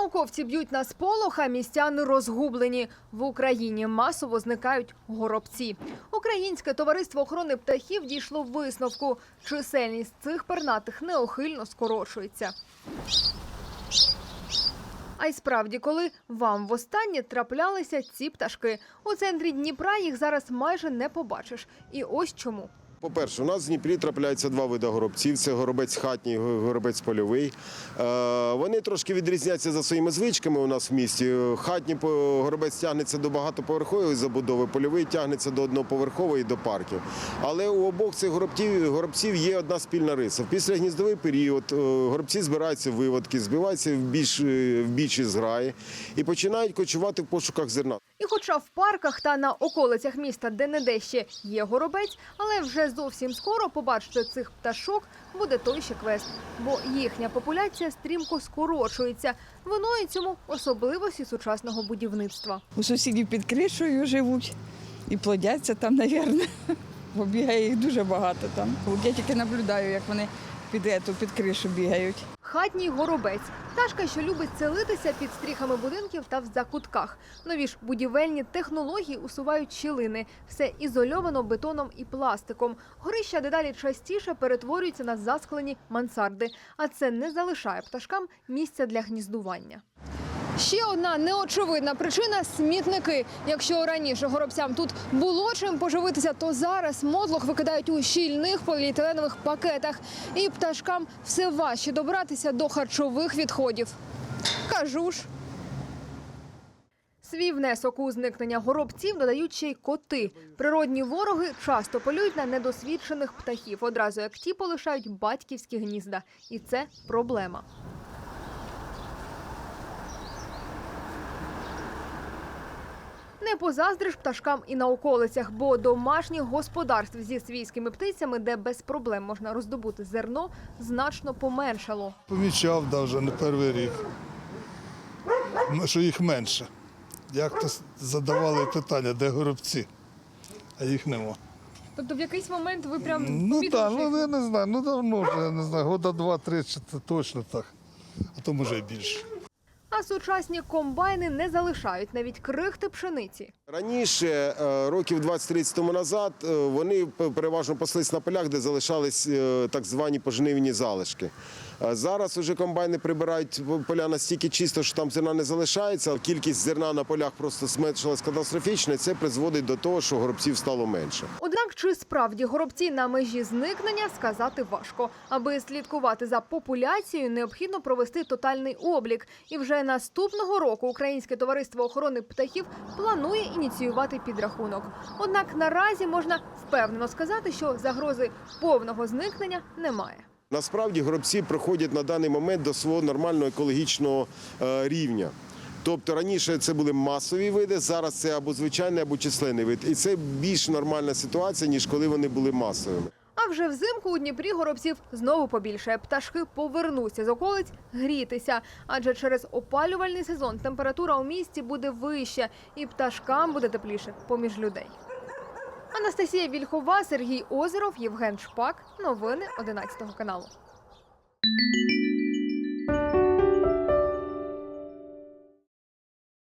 Науковці б'ють на сполох, а містяни розгублені. В Україні масово зникають горобці. Українське товариство охорони птахів дійшло висновку. Чисельність цих пернатих неохильно скорочується. А й справді, коли вам востаннє траплялися ці пташки, у центрі Дніпра їх зараз майже не побачиш. І ось чому. По-перше, у нас в Дніпрі трапляються два види горобців: це горобець хатній, го- горобець польовий. Е, Вони трошки відрізняються за своїми звичками у нас в місті. Хатній горобець тягнеться до багатоповерхової забудови, польовий тягнеться до одноповерхової до парків. Але у обох цих горобців, горобців є одна спільна риса. В післягніздовий період е, горобці збираються виводки, збиваються в більш е, в більші зграї і починають кочувати в пошуках зерна. І хоча в парках та на околицях міста де-не-де ще є горобець, але вже зовсім скоро побачити цих пташок буде той ще квест, бо їхня популяція стрімко скорочується. Виною цьому особливості сучасного будівництва. У сусідів під кришею живуть і плодяться там, мабуть. Бо бігає їх дуже багато там. Я тільки наблюдаю, як вони під, ету, під кришу бігають. Хатній горобець пташка, що любить селитися під стріхами будинків та в закутках. Нові ж будівельні технології усувають щілини. Все ізольовано бетоном і пластиком. Горища дедалі частіше перетворюються на засклені мансарди, а це не залишає пташкам місця для гніздування. Ще одна неочевидна причина смітники. Якщо раніше горобцям тут було чим поживитися, то зараз мотлох викидають у щільних поліетиленових пакетах, і пташкам все важче добратися до харчових відходів. Кажу ж. Свій внесок у зникнення горобців додають ще й коти. Природні вороги часто полюють на недосвідчених птахів, одразу як ті полишають батьківські гнізда. І це проблема. Не позаздриш пташкам і на околицях, бо домашніх господарств зі свійськими птицями, де без проблем можна роздобути зерно, значно поменшало. Помічав вже не перший рік, що їх менше. Як то задавали питання, де горобці, а їх нема. Тобто, в якийсь момент ви прям Ну так, ну я не знаю, ну давно вже, я не знаю, года два-три, точно так, а то може і більше. А сучасні комбайни не залишають навіть крихти пшениці. Раніше, е, років 20-30 тому назад, е, вони переважно паслись на полях, де залишались е, так звані пожнивні залишки. Зараз уже комбайни прибирають поля настільки чисто, що там зерна не залишається. Кількість зерна на полях просто зменшилась катастрофічно, це призводить до того, що горобців стало менше. Однак, чи справді горобці на межі зникнення сказати важко. Аби слідкувати за популяцією, необхідно провести тотальний облік. І вже наступного року Українське товариство охорони птахів планує ініціювати підрахунок. Однак наразі можна впевнено сказати, що загрози повного зникнення немає. Насправді гробці приходять на даний момент до свого нормального екологічного е, рівня. Тобто раніше це були масові види, зараз це або звичайний, або численний вид. І це більш нормальна ситуація, ніж коли вони були масовими. А вже взимку у Дніпрі горобців знову побільшає. Пташки повернуться з околиць грітися, адже через опалювальний сезон температура у місті буде вища, і пташкам буде тепліше поміж людей. Анастасія Вільхова, Сергій Озеров, Євген Шпак. Новини 11 каналу.